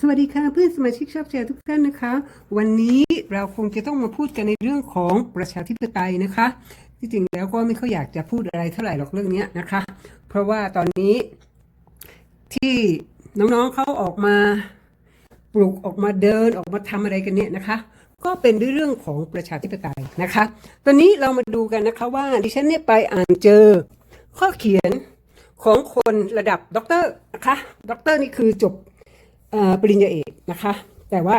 สวัสดีค่ะเพื่อนสมาชิกชอบแชร์ทุกท่านนะคะ วันนี้เราคงจะต้องมาพูดกันในเรื่องของประชาธิปไตยนะคะ ที่จริงแล้วก็ไม่ค่อยอยากจะพูดอะไรเท่าไหร่หรอกเรื่องนี้นะคะ เพราะว่าตอนนี้ที่น้องๆเขาออกมาปลุกออกมาเดินออกมาทำอะไรกันเนี่ยนะคะ ก็เป็นด้วยเรื่องของประชาธิปไตยนะคะ ตอนนี้เรามาดูกันนะคะว่าดิฉันเนี่ยไปอ่านเจอข้อเขียนของคนระดับด็อกเตอร์นะคะด็อกเตอร์นี่คือจบ ปริญญาเอกนะคะ แต่ว่า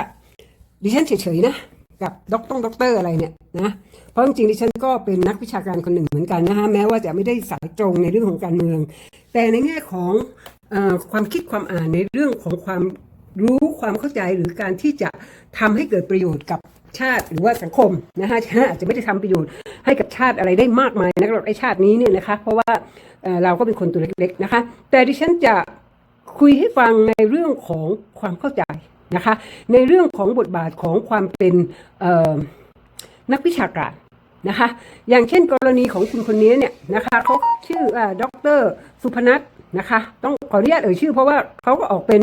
ดิฉันเฉยๆนะกับด็อกต้องด็อกเตอร์อะไรเนี่ยนะเพราะจริงๆดิฉันก็เป็นนักวิชาการคนหนึ่งเหมือนกันนะฮะแม้ว่าจะไม่ได้สายตรงในเรื่องของการเมือง แต่ในแง่ของอความคิดความอ่านในเรื่องของความรู้ความเข้าใจหรือการที่จะทำให้เกิดประโยชน์กับชาติหรือว่าสังคมนะฮะอาจจะไม่ได้ทำประโยชน์ให้กับชาติอะไรได้มากมายนะสำหรับไอชาตินี้เนี่ยนะคะ เพราะว่าเราก็เป็นคนตัวเล็กๆนะคะ แต่ดิฉันจะ คุยให้ฟังในเรื่องของความเข้าใจนะคะ ในเรื่องของบทบาทของความเป็นนักวิชาการนะคะ อย่างเช่นกรณีของคุณคนนี้เนี่ยนะคะเขาชื่อด็อกเตอร์สุพนัทนะคะ ต้องขออนุญาตเอ่ยชื่อเพราะว่าเขาก็ออกเป็น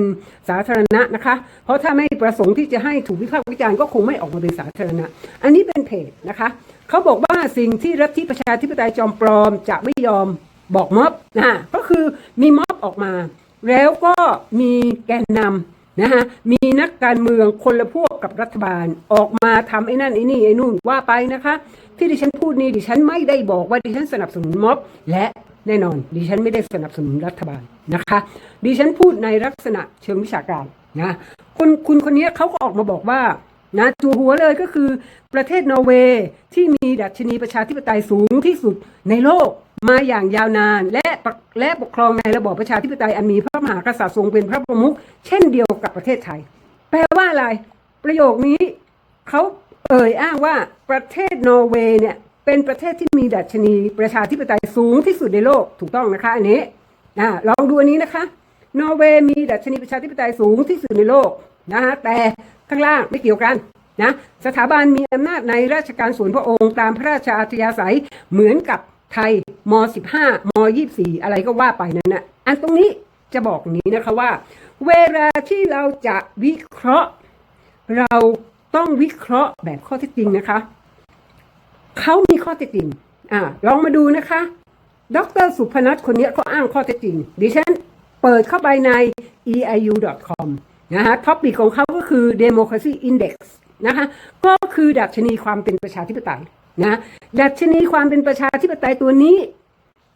สาธารณะนะคะ เพราะถ้าไม่ประสงค์ที่จะให้ถูกวิพากษ์วิจารณ์ก็คงไม่ออกมาเป็นสาธารณะ อันนี้เป็นเพจนะคะเขาบอกว่าสิ่งที่รัฐิประชาธิปไตยจอมปลอมจะไม่ยอมบอกม็อบนะก็คือมีม็อบออกมา แล้วก็มีแกนนำนะฮะมีนักการเมืองคนละพวกกับรัฐบาลออกมาทำไอ้นั่นไอ้นี่ไอ้นู่นว่าไปนะคะ ที่ดิฉันพูดนี้ดิฉันไม่ได้บอกว่าดิฉันสนับสนุนม็อบและแน่นอน ดิฉันไม่ได้สนับสนุนรัฐบาลนะคะ ดิฉันพูดในลักษณะเชิงวิชาการนะคนคุณคนนี้เขาก็ออกมาบอกว่านะจูหัวเลยก็คือประเทศนอร์เวย์ที่มีดัชนีประชาธิปไตยสูงที่สุดในโลก มาอย่างยาวนานและปกและปกครองในระบอบประชาธิปไตยอันมีพระมหากษัตริย์ทรงเป็นพระประมุขเช่นเดียวกับประเทศไทย แปลว่าอะไร ประโยคนี้เขาเอ่ยอ้างว่าประเทศนอร์เวย์เนี่ยเป็นประเทศที่มีดัชนีประชาธิปไตยสูงที่สุดในโลกถูกต้องนะคะอันนี้อ่าลองดูอันนี้นะคะ นอร์เวย์มีดัชนีประชาธิปไตยสูงที่สุดในโลกนะฮะแต่ข้างล่างไม่เกี่ยวกันนะสถาบันมีอำนาจในราชการส่วนพระองค์ตามพระราชอัธยาศัยเหมือนกับ ไทยม 15 ม 24 อะไรก็ว่าไปนั่นนะอันตรงนี้จะบอกนี้นะคะว่า เวลาที่เราจะวิเคราะห์ เราต้องวิเคราะห์แบบข้อเท็จจริงนะคะเขามีข้อเท็จจริงอ่าลองมาดูนะคะ ดรสุพนัทคนนี้เขาอ้างข้อเท็จจริง ดิฉันเปิดเข้าไปใน eiu.com นะฮะท็อปิกของเขาก็คือ democracy index นะคะ ก็คือดัชนีความเป็นประชาธิปไตย นะดัชนีความเป็นประชาธิปไตยตัวนี้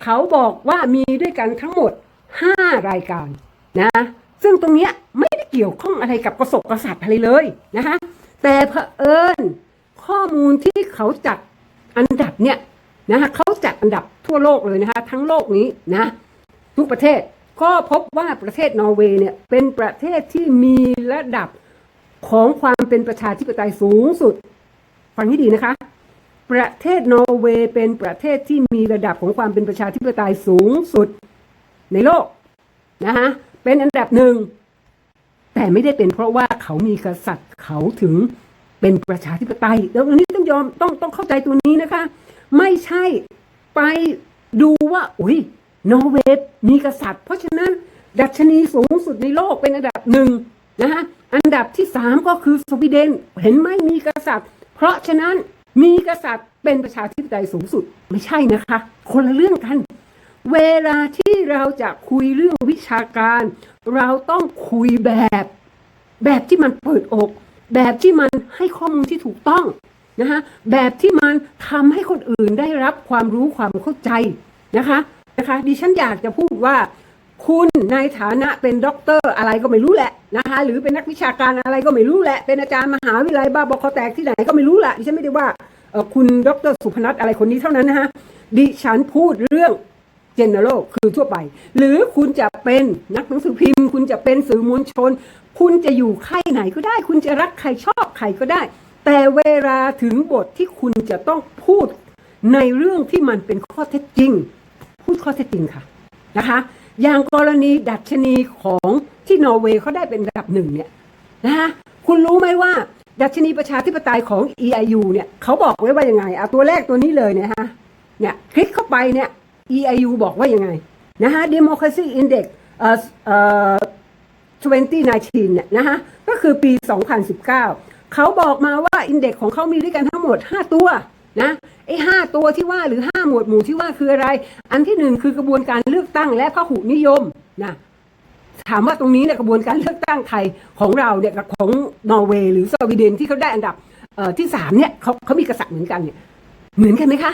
เขาบอกว่ามีด้วยกันทั้งหมด 5 รายการนะ ซึ่งตรงนี้ไม่ได้เกี่ยวข้องอะไรกับกระสบกษัตริย์อะไรเลยนะคะแต่เผอิญข้อมูลที่เขาจัดอันดับเนี่ยนะคะเขาจัดอันดับทั่วโลกเลยนะคะทั้งโลกนี้นะทุกประเทศก็พบว่าประเทศนอร์เวย์เนี่ยเป็นประเทศที่มีระดับของความเป็นประชาธิปไตยสูงสุด ฟังให้ดีนะคะ ประเทศนอร์เวย์เป็นประเทศที่มีระดับของความเป็นประชาธิปไตยสูงสุดในโลกนะคะเป็นอันดับหนึ่ง แต่ไม่ได้เป็นเพราะว่าเขามีกษัตริย์เขาถึงเป็นประชาธิปไตยแล้วอันนี้ต้องยอมต้องต้องเข้าใจตัวนี้นะคะ ไม่ใช่ไปดูว่าอุ้ยนอร์เวย์มีกษัตริย์ เพราะฉะนั้นดัชนีสูงสุดในโลกเป็นอันดับหนึ่งนะคะอันดับที่สามก็คือสวีเดนเห็นไหมมีกษัตริย์ เพราะฉะนั้น มีกษัตริย์เป็นประชาธิปไตยสูงสุดไม่ใช่นะคะ คนละเรื่องกัน เวลาที่เราจะคุยเรื่องวิชาการ เราต้องคุยแบบ แบบที่มันเปิดอก แบบที่มันให้ข้อมูลที่ถูกต้องนะคะแบบที่มันทำให้คนอื่นได้รับความรู้ความเข้าใจนะคะนะคะดิฉันอยากจะพูดว่า คุณในฐานะเป็นด็อกเตอร์อะไรก็ไม่รู้แหละนะคะหรือเป็นนักวิชาการอะไรก็ไม่รู้แหละ เป็นอาจารย์มหาวิทยาลัยบ้าบอคอแตกที่ไหนก็ไม่รู้แหละดิฉันไม่ได้ว่าเอ่อคุณดรสุพนัทอะไรคนนี้เท่านั้นนะฮะดิฉันพูดเรื่อง general คือทั่วไป หรือคุณจะเป็นนักหนังสือพิมพ์ คุณจะเป็นสื่อมวลชน คุณจะอยู่ค่ายไหนก็ได้ คุณจะรักใครชอบใครก็ได้ แต่เวลาถึงบทที่คุณจะต้องพูดในเรื่องที่มันเป็นข้อเท็จจริง พูดข้อเท็จจริงค่ะนะคะ อย่างกรณีดัชนีของที่นอร์เวย์เขาได้เป็นอันดับหนึ่งเนี่ยนะคะคุณรู้ไหมว่า ดัชนีประชาธิปไตยของ EIU เนี่ยเขาบอกไว้ว่ายังไงเอาตัวแรกตัวนี้เลยเนี่ยฮะเนี่ยคลิกเข้าไปเนี่ย EIU บอกว่ายังไงนะฮะ Democracy Index เอ่อเอ่อ2019เนี่ยนะฮะก็คือปี 2019 เขาบอกมาว่าอินเด็กซ์ของเขามีด้วยกันทั้งหมด 5 ตัวนะ ไอ้ห้าตัวที่ว่าหรือ5หมวดหมู่ที่ว่าคืออะไร อันที่หนึ่งคือกระบวนการเลือกตั้งและพหุนิยมนะถามว่าตรงนี้เนี่ยกระบวนการเลือกตั้งไทยของเราเนี่ยกับของนอร์เวย์หรือสวีเดนที่เขาได้อันดับที่สามเนี่ยเขาเขามีกษัตริย์เหมือนกันเนี่ยเหมือนกันไหมคะ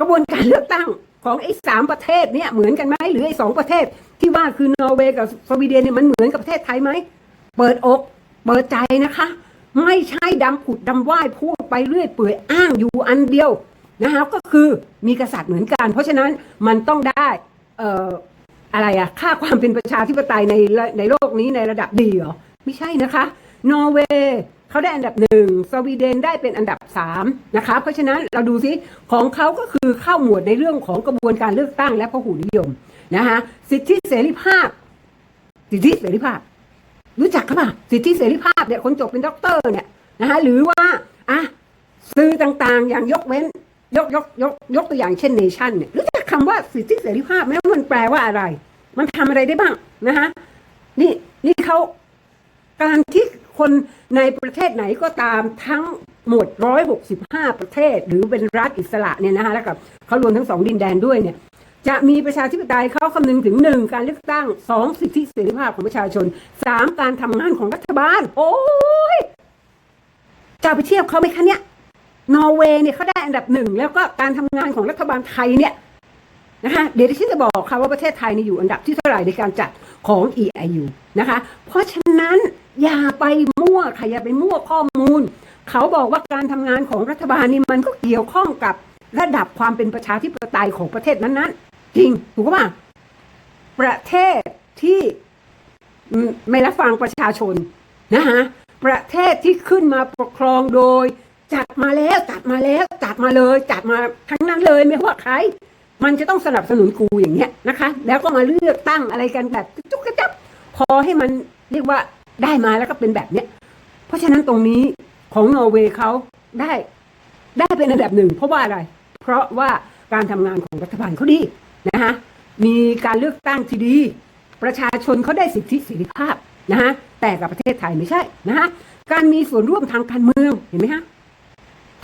กระบวนการเลือกตั้งของไอ้สามประเทศเนี่ยเหมือนกันไหมหรือไอ้สองประเทศ ที่ว่าคือนอร์เวย์กับสวีเดนเนี่ยมันเหมือนกับประเทศไทยไหมเปิดอกเปิดใจนะคะ ไม่ใช่ดำผุดดำว่ายพูดไปเรื่อยเปื่อยอ้างอยู่อันเดียว นะคะก็คือมีกษัตริย์เหมือนกัน เพราะฉะนั้นมันต้องได้เอ่ออะไรอะค่าความเป็นประชาธิปไตยในในโลกนี้ในระดับดีเหรอไม่ใช่นะคะ นอร์เวย์เขาได้อันดับหนึ่งสวีเดนได้เป็นอันดับสามนะคะ เพราะฉะนั้นเราดูซิของเขาก็คือเข้าหมวดในเรื่องของกระบวนการเลือกตั้งและพหุนิยมนะคะสิทธิเสรีภาพ สิทธิเสรีภาพ รู้จักครับป่ะสิทธิเสรีภาพเนี่ยคนจบเป็นด็อกเตอร์เนี่ยนะคะหรือว่าอะสื่อต่างๆ อย่างยกเว้น ยกยกยกยกตัวอย่างเช่นเนชั่นเนี่ยรู้จักคำว่าสิทธิเสรีภาพไหมว่ามันแปลว่าอะไร มันทำอะไรได้บ้างนะคะนี่นี่เขาการที่คนในประเทศไหนก็ตามทั้งหมด 165 ประเทศ หรือเป็นรัฐอิสระเนี่ยนะคะแล้วกับเขารวมทั้งสองดินแดนด้วยเนี่ย จะมีประชาธิปไตยเขาคำนึงถึงหนึ่งการเลือกตั้งสองสิทธิเสรีภาพของประชาชนสามการทำงานของรัฐบาล โอ้ยจะไปเทียบเขาไหมคะเนี่ย นอร์เวย์เนี่ยเขาได้อันดับหนึ่งแล้วก็การทำงานของรัฐบาลไทยเนี่ยนะคะเดี๋ยวดิฉันจะบอกค่ะว่าประเทศไทยเนี่ยอยู่อันดับที่เท่าไหร่ในการจัดของ EIU นะคะ เพราะฉะนั้นอย่าไปมั่วค่ะอย่าไปมั่วข้อมูล เขาบอกว่าการทำงานของรัฐบาลนี่มันก็เกี่ยวข้องกับระดับความเป็นประชาธิปไตยของประเทศนั้นๆ จริงถูกป่ะประเทศที่ไม่รับฟังประชาชนนะคะประเทศที่ขึ้นมาปกครองโดย จัดมาแล้วจัดมาแล้วจัดมาเลยจัดมาทั้งนั้นเลยไม่ว่าใคร มันจะต้องสนับสนุนกูอย่างเงี้ยนะคะ แล้วก็มาเลือกตั้งอะไรกันแบบจุกกระจับพอให้มันเรียกว่าได้มาแล้วก็เป็นแบบเนี้ย เพราะฉะนั้นตรงนี้ของนอร์เวย์เขาได้ได้เป็นอันดับหนึ่งเพราะว่าอะไร เพราะว่าการทำงานของรัฐบาลเขาดีนะคะมีการเลือกตั้งที่ดี ประชาชนเขาได้สิทธิเสรีภาพนะฮะแต่กับประเทศไทยไม่ใช่นะฮะการมีส่วนร่วมทางการเมืองเห็นไหมฮะ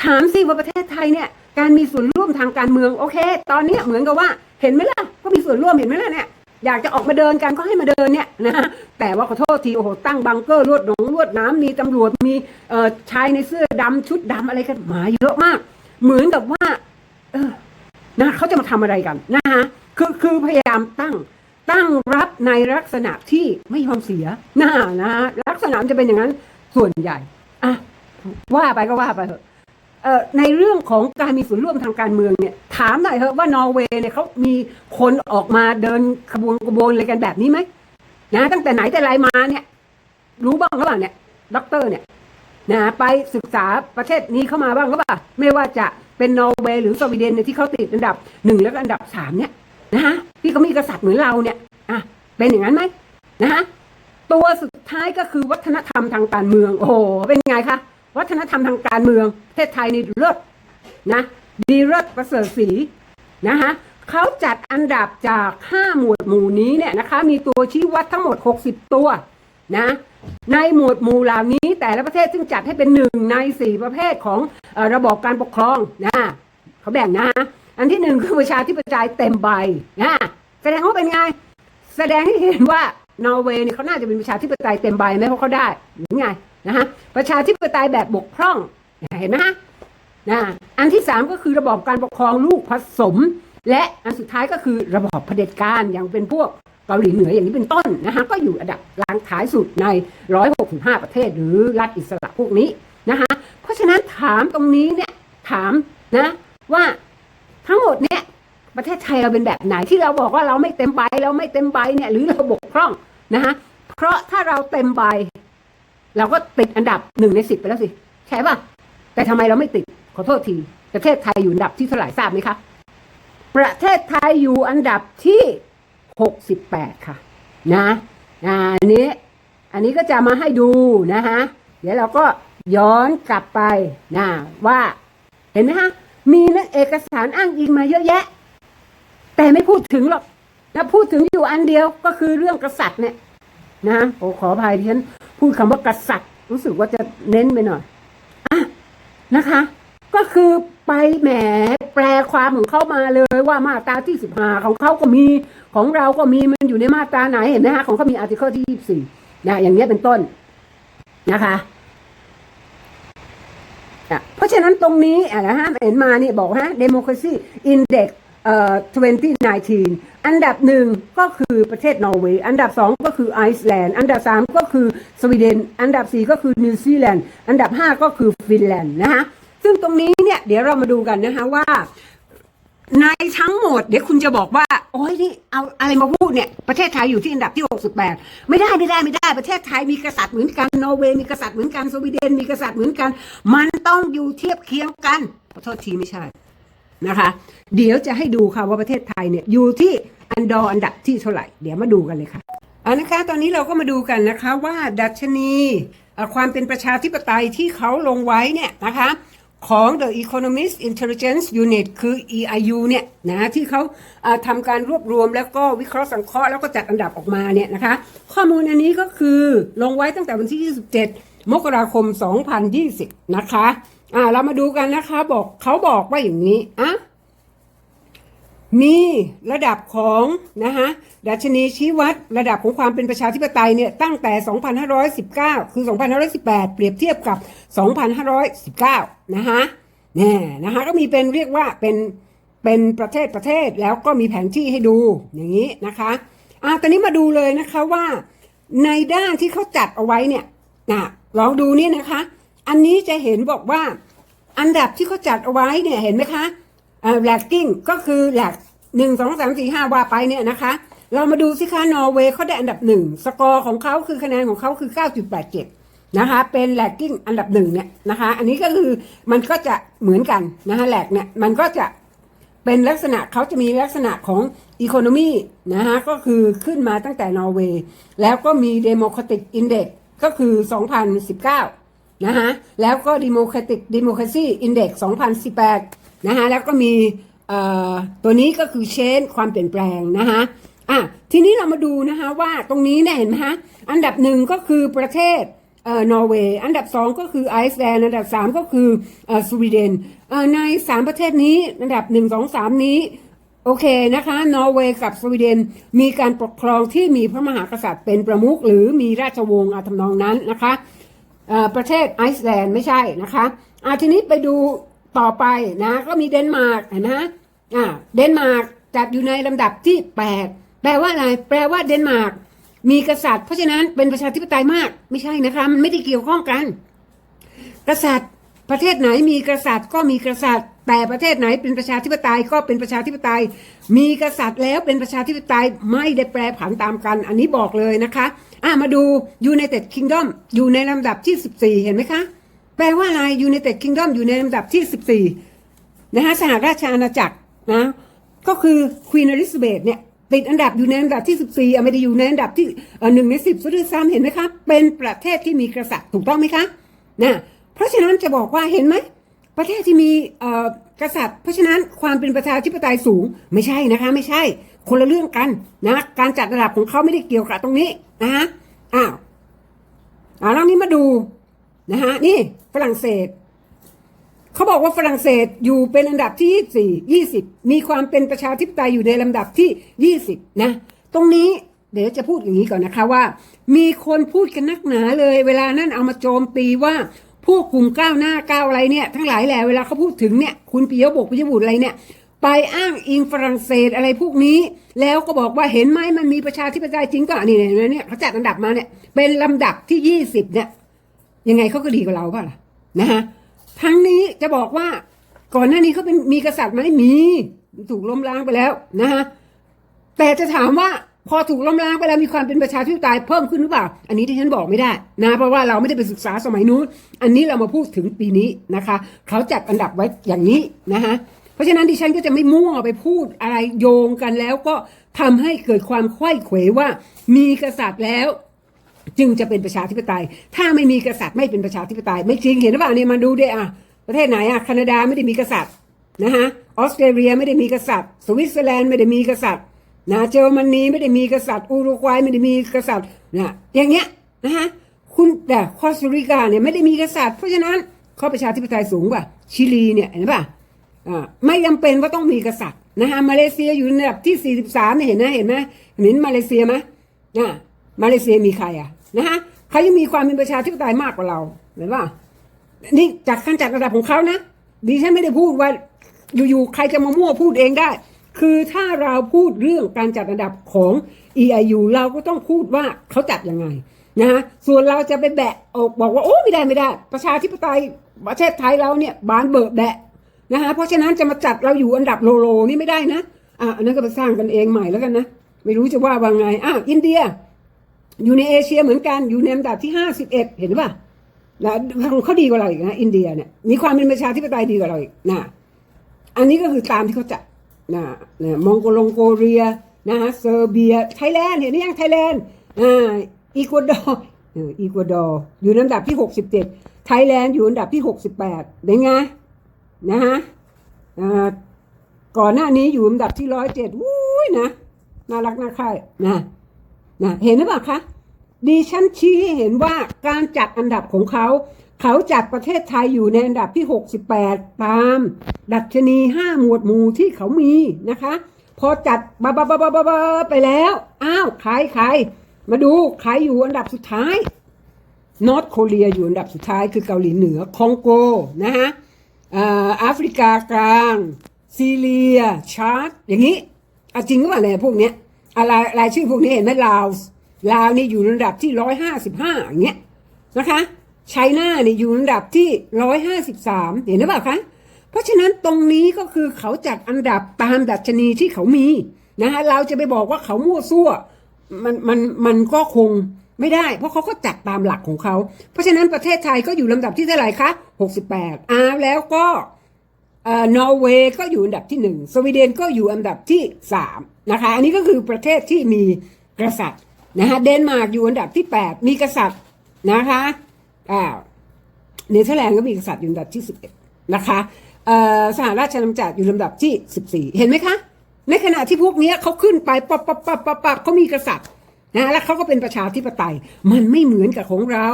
ถามสิว่าประเทศไทยเนี่ยการมีส่วนร่วมทางการเมืองโอเค ตอนนี้เหมือนกับว่าเห็นไหมล่ะก็มีส่วนร่วมเห็นไหมล่ะเนี่ยอยากจะออกมาเดินกันก็ให้มาเดินเนี่ยนะฮะแต่ว่าขอโทษทีโอ้โหตั้งบังเกอร์ลวดหนองลวดน้ำมีตำรวจมีเอ่อชายในเสื้อดำชุดดำอะไรกันมาเยอะมาก เหมือนกับว่า เออนะเขาจะมาทำอะไรกันนะฮะคือคือพยายามตั้งตั้งรับในลักษณะที่ไม่ยอมเสียหน้านะฮะลักษณะจะเป็นอย่างนั้นส่วนใหญ่อะว่าไปก็ว่าไปเถอะ ในเรื่องของการมีส่วนร่วมทางการเมืองเนี่ยถามหน่อยเถอะว่านอร์เวย์เนี่ยเขามีคนออกมาเดินขบวนกระบวนอะไรกันแบบนี้ไหมนะตั้งแต่ไหนแต่ไรมาเนี่ยรู้บ้างหรือเปล่าเนี่ยด็อกเตอร์เนี่ยนะไปศึกษาประเทศนี้เข้ามาบ้างหรือเปล่าไม่ว่าจะเป็นนอร์เวย์หรือสวีเดนเนี่ยที่เขาติดอันดับหนึ่งแล้วก็อันดับสามเนี่ยนะฮะที่เขามีกษัตริย์เหมือนเราเนี่ยอะเป็นอย่างนั้นไหมนะฮะตัวสุดท้ายก็คือวัฒนธรรมทางการเมือง โอ้โหเป็นไงคะ วัฒนธรรมทางการเมืองประเทศไทยนี่เลิศนะดีเลิศประเสริฐศรีนะคะเขาจัดอันดับจาก 5 หมวดหมู่นี้เนี่ยนะคะมีตัวชี้วัดทั้งหมด 60 ตัวนะในหมวดหมู่เหล่านี้แต่ละประเทศซึ่งจัดให้เป็นหนึ่งใน 4 ประเภทของอระบบการปกครองนะเขาแบ่งนะ อันที่หนึ่งคือประชาธิปไตยเต็มใบนะแสดงว่าเป็นไง แสดงให้เห็นว่านอร์เวย์เนี่เขาน่าจะเป็นประชาธิปไตยเต็มใบไหมเพราะเขาได้หรือไง นะฮะประชาธิปไตยแบบบกพร่องเห็นไหมฮะนะอันที่สามก็คือระบอบการปกครองลูกผสม และอันสุดท้ายก็คือระบอบเผด็จการอย่างเป็นพวกเกาหลีเหนืออย่างนี้เป็นต้นนะฮะก็อยู่อันดับกลางท้ายสุดใน 165 ประเทศหรือรัฐอิสระพวกนี้นะคะเพราะฉะนั้นถามตรงนี้เนี่ยถามนะว่าทั้งหมดเนี่ยประเทศไทยเราเป็นแบบไหนที่เราบอกว่าเราไม่เต็มใบเราไม่เต็มใบเนี่ยหรือเราบกพร่องนะฮะเพราะถ้าเราเต็มใบ เราก็ติดอันดับหนึ่งในสิบไปแล้วสิ ใช่ป่ะ แต่ทำไมเราไม่ติด ขอโทษที ประเทศไทยอยู่อันดับที่เท่าไหร่ทราบไหมคะ ประเทศไทยอยู่อันดับที่หกสิบแปดค่ะ นะอันนี้ อันนี้ก็จะมาให้ดูนะฮะ เดี๋ยวเราก็ย้อนกลับไปนะว่า เห็นไหมฮะ มีนักเอกสารอ้างอิงมาเยอะแยะ แต่ไม่พูดถึงหรอกแล้วพูดถึงอยู่อันเดียวก็คือเรื่องกษัตริย์เนี่ย นะโอ้ขออภัยที่ฉันพูดคำว่ากษัตริย์ รู้สึกว่าจะเน้นไปหน่อยอะนะคะ ก็คือไปแหมแปลความของเข้ามาเลยว่ามาตราที่สิบห้าของเขาก็มีของเราก็มีมันอยู่ในมาตราไหนเห็นไหมฮะของเขามีอาร์ติเคิลที่ยี่สิบสี่นะอย่างเงี้ยเป็นต้นนะคะอะเพราะฉะนั้นตรงนี้อะนะฮะเห็นมาเนี่ยบอกฮะ democracy index เอ่อ2019 อันดับหนึ่งก็คือประเทศนอร์เวย์ อันดับสองก็คือไอซ์แลนด์ อันดับสามก็คือสวีเดน อันดับสี่ก็คือนิวซีแลนด์ อันดับห้าก็คือฟินแลนด์นะคะซึ่งตรงนี้เนี่ยเดี๋ยวเรามาดูกันนะคะว่าในทั้งหมดเดี๋ยวคุณจะบอกว่า โอ้ยนี่เอาอะไรมาพูดเนี่ย ประเทศไทยอยู่ที่อันดับที่ 68 ไม่ได้ไม่ได้ไม่ได้ ประเทศไทยมีกษัตริย์เหมือนกันนอร์เวย์มีกษัตริย์เหมือนกันสวีเดนมีกษัตริย์เหมือนกัน มันต้องอยู่เทียบเคียงกันขอโทษทีไม่ใช่ นะคะ เดี๋ยวจะให้ดูค่ะว่าประเทศไทยเนี่ยอยู่ที่อันดออันดับที่เท่าไหร่ เดี๋ยวมาดูกันเลยค่ะเอานะคะตอนนี้เราก็มาดูกันนะคะว่าดัชนีความเป็นประชาธิปไตยที่เขาลงไว้เนี่ยนะคะของ The Economist Intelligence Unit คือ EIU เนี่ยนะที่เขาทำการรวบรวมแล้วก็วิเคราะห์สังเคราะห์แล้วก็จัดอันดับออกมาเนี่ยนะคะข้อมูลอันนี้ก็คือลงไว้ตั้งแต่วันที่ 27 มกราคม 2020 นะคะ อ่า เรามาดูกันนะคะ บอกเขาบอกว่าอย่างนี้อะมีระดับของนะคะดัชนีชี้วัดระดับของความเป็นประชาธิปไตยเนี่ยตั้งแต่ 2519 คือ 2518 เปรียบเทียบกับ 2519 นะคะเนี่ยนะคะก็มีเป็นเรียกว่าเป็นเป็นประเทศประเทศแล้วก็มีแผนที่ให้ดูอย่างนี้นะคะอ่าตอนนี้มาดูเลยนะคะว่าในด้านที่เขาจัดเอาไว้เนี่ยนะลองดูนี่นะคะ อันนี้จะเห็นบอกว่า อันดับที่เขาจัดเอาไว้เนี่ยเห็นไหมคะแลกกิ้งก็คือแลกหนึ่งสองสามสี่ห้าว่าไปเนี่ยนะคะ เรามาดูสิคะนอร์เวย์เขาได้อันดับหนึ่งสกอร์ของเขาคือคะแนนของเขาคือเก้าจุดแปดเจ็ดนะคะเป็นแลกกิ้งอันดับหนึ่งเนี่ยนะคะ อันนี้ก็คือมันก็จะเหมือนกันนะคะแลกเนี่ยมันก็จะเป็นลักษณะเขาจะมีลักษณะของอีโคโนมีนะคะก็คือขึ้นมาตั้งแต่นอร์เวย์แล้วก็มี Democratic Index ก็คือ 2019 นะคะแล้วก็ Democratic Democracy Index 2018นะคะแล้วก็มีตัวนี้ก็คือ Change ความเปลี่ยนแปลงนะคะอะทีนี้เรามาดูนะคะว่าตรงนี้เนี่ยเห็นไหมคะอันดับหนึ่งก็คือประเทศเอ่อนอร์เวย์อันดับสองก็คือไอซ์แลนด์อันดับสามก็คือเอ่อสวีเดนเอ่อในสามประเทศนี้อันดับหนึ่งสองสามนี้โอเคนะคะนอร์เวย์กับสวีเดนมีการปกครองที่มีพระมหากษัตริย์เป็นประมุขหรือมีราชวงศ์อาทำนองนั้นนะคะ ประเทศไอซ์แลนด์ไม่ใช่นะคะอ่าทีนี้ไปดูต่อไปนะก็มีเดนมาร์กนะอ่าเดนมาร์กจัดอยู่ในลำดับที่ 8 แปลว่าอะไร แปลว่าเดนมาร์กมีกษัตริย์ เพราะฉะนั้นเป็นประชาธิปไตยมากไม่ใช่นะคะมันไม่ได้เกี่ยวข้องกัน กษัตริย์ประเทศไหนมีกษัตริย์ก็มีกษัตริย์ แต่ประเทศไหนเป็นประชาธิปไตยก็เป็นประชาธิปไตย มีกษัตริย์แล้วเป็นประชาธิปไตยไม่ได้แปรผันตามกัน อันนี้บอกเลยนะคะอะมาดู United Kingdom อยู่ในลำดับที่ 14 เห็นไหมคะ แปลว่าอะไร United Kingdom อยู่ในลำดับที่ 14 นะคะสหราชอาณาจักรนะก็คือ Queen Elizabeth เนี่ยติดอันดับอยู่ในอันดับที่ 14อะไม่ได้อยู่ในอันดับที่หนึ่งในสิบซะด้วยซ้ำเห็นไหมคะ เป็นประเทศที่มีกษัตริย์ถูกต้องไหมคะนะเพราะฉะนั้นจะบอกว่าเห็นไหม ประเทศที่มีกษัตริย์ เพราะฉะนั้นความเป็นประชาธิปไตยสูงไม่ใช่นะคะ ไม่ใช่ คนละเรื่องกันนะการจัดระดับของเขาไม่ได้เกี่ยวกับตรงนี้นะฮะอ้าวอ่าแล้วนี้มาดูนะฮะนี่ฝรั่งเศสเขาบอกว่าฝรั่งเศสอยู่เป็นอันดับที่ 24 20 มีความเป็นประชาธิปไตยอยู่ในลำดับที่ 20 นะ ตรงนี้เดี๋ยวจะพูดอย่างนี้ก่อนนะคะว่า มีคนพูดกันนักหนาเลย เวลานั้นเอามาโจมตีว่า พวกกลุ่มก้าวหน้าก้าวอะไรเนี่ยทั้งหลายแหละเวลาเขาพูดถึงเนี่ยคุณปิยบุตรปิยบุตรอะไรเนี่ยไปอ้างอิงฝรั่งเศสอะไรพวกนี้ แล้วก็บอกว่าเห็นไหมมันมีประชาธิปไตยจริงก็นี่เนี่ยเนี่ยเขาจัดอันดับมาเนี่ยเป็นลำดับที่20เนี่ยยังไงเขาก็ดีกว่าเราเปล่าล่ะนะฮะทั้งนี้จะบอกว่าก่อนหน้านี้เขาเป็นมีกษัตริย์ไหมมี ถูกล้มล้างไปแล้วนะฮะแต่จะถามว่า พอถูกล้มล้างไปแล้วมีความเป็นประชาธิปไตยเพิ่มขึ้นหรือเปล่า อันนี้ที่ฉันบอกไม่ได้นะเพราะว่าเราไม่ได้ไปศึกษาสมัยนู้น อันนี้เรามาพูดถึงปีนี้นะคะ เขาจัดอันดับไว้อย่างนี้นะฮะเพราะฉะนั้นดิฉันก็จะไม่มั่วไปพูดอะไรโยงกันแล้วก็ทำให้เกิดความไขว้เขวว่า มีกษัตริย์แล้ว จึงจะเป็นประชาธิปไตย ถ้าไม่มีกษัตริย์ไม่เป็นประชาธิปไตย ไม่จริงเห็นหรือเปล่าเนี่ยมาดูดิอะประเทศไหนอะแคนาดาไม่ได้มีกษัตริย์นะฮะออสเตรเลียไม่ได้มีกษัตริย์ สวิตเซอร์แลนด์ไม่ได้มีกษัตริย์ นะเยอรมนีไม่ได้มีกษัตริย์อุรุกวัยไม่ได้มีกษัตริย์นะอย่างเงี้ยนะฮะคุณแต่คอสตาริกาเนี่ยไม่ได้มีกษัตริย์เพราะฉะนั้นข้อประชาธิปไตยสูงกว่าชิลีเนี่ยเห็นป่ะอ่าไม่จำเป็นว่าต้องมีกษัตริย์นะฮะมาเลเซียอยู่ในระดับที่ 43เนี่ยเห็นไหมเห็นไหมเห็นมาเลเซียไหมนะมาเลเซียมีใครอะนะฮะเขายังมีความเป็นประชาธิปไตยมากกว่าเราเห็นป่ะนี่จากการจัดระดับของเขานะดิฉันไม่ได้พูดว่าอยู่ๆใครจะมามั่วพูดเองได้ คือถ้าเราพูดเรื่องการจัดระดับของ EIU เราก็ต้องพูดว่าเขาจัดยังไงนะฮะส่วนเราจะไปแบะออกบอกว่าโอ้ไม่ได้ไม่ได้ ประชาธิปไตยประเทศไทยเราเนี่ยบานเบิกแบะนะฮะเพราะฉะนั้นจะมาจัดเราอยู่อันดับโลโลนี่ไม่ได้นะอะอันนั้นก็ไปสร้างกันเองใหม่แล้วกันนะไม่รู้จะว่าว่าไงอะอินเดีย อยู่ในเอเชียเหมือนกันอยู่ในอันดับที่ห้าสิบเอ็ดเห็นป่ะนะเขาดีกว่าเราอีกนะอินเดียเนี่ยมีความเป็นประชาธิปไตยดีกว่าเราอีกนะอันนี้ก็คือตามที่เขาจัด นะนะมองโกลงโกเรียนะฮะเซอร์เบีย ไทยแลนด์เห็นไหมยังไทยแลนด์อ่าอีกัวดอร์อออีกัวดอร์อยู่อันดับที่หกสิบเจ็ดไทยแลนด์อยู่อันดับที่หกสิบแปดเป็นไงนะฮะอ่าก่อนหน้านี้อยู่อันดับที่ร้อยเจ็ดวุ้ยนะน่ารักน่าใคร่นะนะเห็นหรือเปล่าคะดิฉันชี้เห็นว่าการจัดอันดับของเขา เขาจัดประเทศไทยอยู่ในอันดับที่ 68 ตาม ดัชนี 5 หมวดหมู่ที่เขามีนะคะ พอจัดบาบาบาบาบาไปแล้ว อ้าวใครใครมาดูใครอยู่อันดับสุดท้ายนอร์ทโคเรียอยู่อันดับสุดท้ายคือเกาหลีเหนือคองโกนะฮะแอฟริกากลาง ซีเรีย ชาร์ตอย่างนี้อะจริงหรือเปล่าเนี่ยพวกเนี้ยอะไรรายชื่อพวกนี้เห็นไหมลาวลาวนี่อยู่ในระดับที่ร้อยห้าสิบห้าอย่างเงี้ยนะคะ ไชน่าเนี่ยอยู่ในดับที่ร้อยห้าสิบสามเห็นหรือเปล่าคะ เพราะฉะนั้นตรงนี้ก็คือเขาจัดอันดับตามดัชนีที่เขามีนะคะเราจะไปบอกว่าเขามั่วซั่วมันมันมันก็คงไม่ได้ เพราะเขาก็จัดตามหลักของเขา เพราะฉะนั้นประเทศไทยก็อยู่ลำดับที่เท่าไหร่คะ 68อ่าแล้วก็เอ่อนอร์เวย์ก็อยู่อันดับที่หนึ่งสวีเดนก็อยู่อันดับที่สามนะคะ อันนี้ก็คือประเทศที่มีกษัตริย์นะคะเดนมาร์กอยู่อันดับที่แปดมีกษัตริย์นะคะ เนเธอร์แลนด์ก็มีกษัตริย์อยู่ลำดับที่11นะคะสหราชอาณาจักรอยู่ลำดับที่14เห็นไหมคะ ในขณะที่พวกนี้เขาขึ้นไปปับปับปับปับปับเขามีกษัตริย์นะแล้วเขาก็เป็นประชาธิปไตย มันไม่เหมือนกับของเรา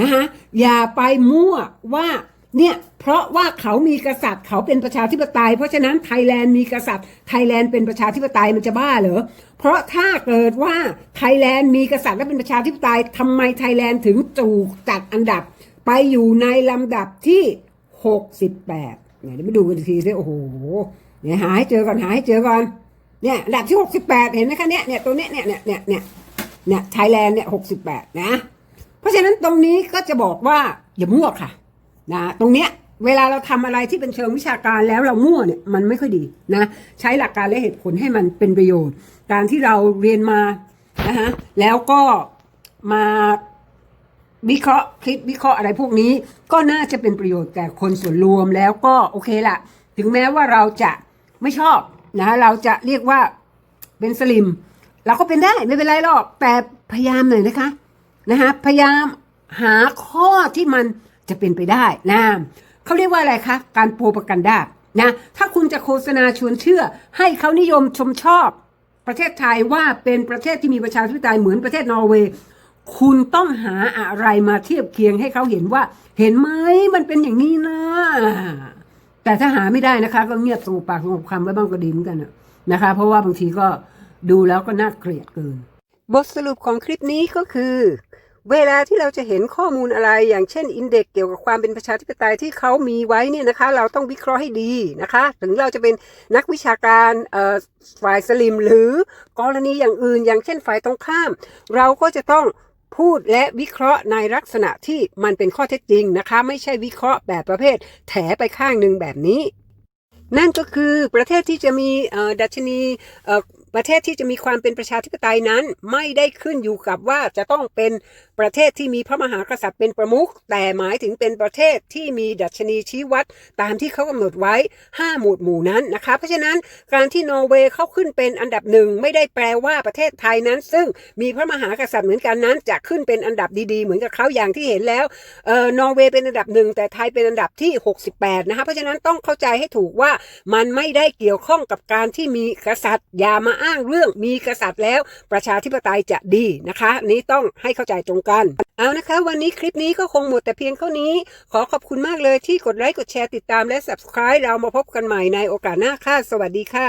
นะคะอย่าไปมั่วว่า เนี่ยเพราะว่าเขามีกษัตริย์เขาเป็นประชาธิปไตย เพราะฉะนั้นไทยแลนด์มีกษัตริย์ไทยแลนด์เป็นประชาธิปไตยมันจะบ้าเหรอเพราะถ้าเกิดว่าไทยแลนด์มีกษัตริย์และเป็นประชาธิปไตยทำไมไทยแลนด์ถึงถูกจัดอันดับ ไปอยู่ในลำดับที่ 68เนี่ยเดี๋ยวมาดูกันทีสิโอ้โหเนี่ยหาให้เจอก่อนหาให้เจอก่อนเนี่ยอันดับที่ 68 เห็นไหมคะเนี่ยเนี่ยตัวเนี้ยเนี่ยเนี่ยเนี่ยเนี่ยเนี่ยไทยแลนด์เนี่ย68 นะ เพราะฉะนั้นตรงนี้ก็จะบอกว่าอย่ามั่วค่ะ นะตรงเนี้ยเวลาเราทำอะไรที่เป็นเชิงวิชาการแล้วเรามั่วเนี่ยมันไม่ค่อยดีนะใช้หลักการและเหตุผลให้มันเป็นประโยชน์ การที่เราเรียนมานะฮะแล้วก็มาวิเคราะห์คิดวิเคราะห์อะไรพวกนี้ ก็น่าจะเป็นประโยชน์แก่คนส่วนรวมแล้วก็โอเคละถึงแม้ว่าเราจะไม่ชอบนะเราจะเรียกว่าเป็นสลิม เราก็เป็นได้ไม่เป็นไรหรอกแต่พยายามหน่อยนะคะนะคะพยายามหาข้อที่มัน จะเป็นไปได้นะเขาเรียกว่าอะไรคะ การโปรปกันดานะ ถ้าคุณจะโฆษณาชวนเชื่อ ให้เขานิยมชมชอบ ประเทศไทยว่าเป็นประเทศที่มีประชาธิปไตยเหมือนประเทศนอร์เวย์คุณต้องหาอะไรมาเทียบเคียงให้เขาเห็นว่า เห็นไหมมันเป็นอย่างนี้นะ แต่ถ้าหาไม่ได้นะคะ ก็เงียบสงบปากสงบคำไว้บ้างก็ดีเหมือนกันนะคะ เพราะว่าบางทีก็ดูแล้วก็น่าเกลียดเกิน บทสรุปของคลิปนี้ก็คือ เวลาที่เราจะเห็นข้อมูลอะไรอย่างเช่นอินเด็กเกี่ยวกับความเป็นประชาธิปไตยที่เขามีไว้เนี่ยนะคะ เราต้องวิเคราะห์ให้ดีนะคะ ถึงเราจะเป็นนักวิชาการฝ่ายสลิม หรือกรณีอย่างอื่น อย่างเช่นฝ่ายตรงข้าม เราก็จะต้องพูดและวิเคราะห์ในลักษณะที่มันเป็นข้อเท็จจริงนะคะ ไม่ใช่วิเคราะห์แบบประเภท แถไปข้างหนึ่งแบบนี้ นั่นก็คือประเทศที่จะมีดัชนีประเทศที่จะมีความเป็นประชาธิปไตยนั้น ไม่ได้ขึ้นอยู่กับว่าจะต้องเป็น ประเทศที่มีพระมหากษัตริย์เป็นประมุขแต่หมายถึงเป็นประเทศที่มีดัชนีชี้วัด ตามที่เขากำหนดไว้ 5 หมวดหมู่นั้นนะคะ เพราะฉะนั้นการที่นอร์เวย์เข้าขึ้นเป็นอันดับหนึ่งไม่ได้แปลว่าประเทศไทยนั้น ซึ่งมีพระมหากษัตริย์เหมือนกันนั้น จะขึ้นเป็นอันดับดีๆ เหมือนกับเขาอย่างที่เห็นแล้วเออนอร์เวย์เป็นอันดับหนึ่งแต่ไทยเป็นอันดับที่ 68 นะคะเพราะฉะนั้นต้องเข้าใจให้ถูกว่ามันไม่ได้เกี่ยวข้องกับการที่มีกษัตริย์อย่ามาอ้างเรื่องมีกษัตริย์แล้วประชาธิปไตยจะดีนะคะนนี้ต้องให้เข้าใจตรงกัน เอานะคะ วันนี้คลิปนี้ก็คงหมดแต่เพียงเท่านี้ ขอขอบคุณมากเลยที่กดไลค์กดแชร์ติดตามและ subscribe เรามาพบกันใหม่ในโอกาสหน้าค่ะ สวัสดีค่ะ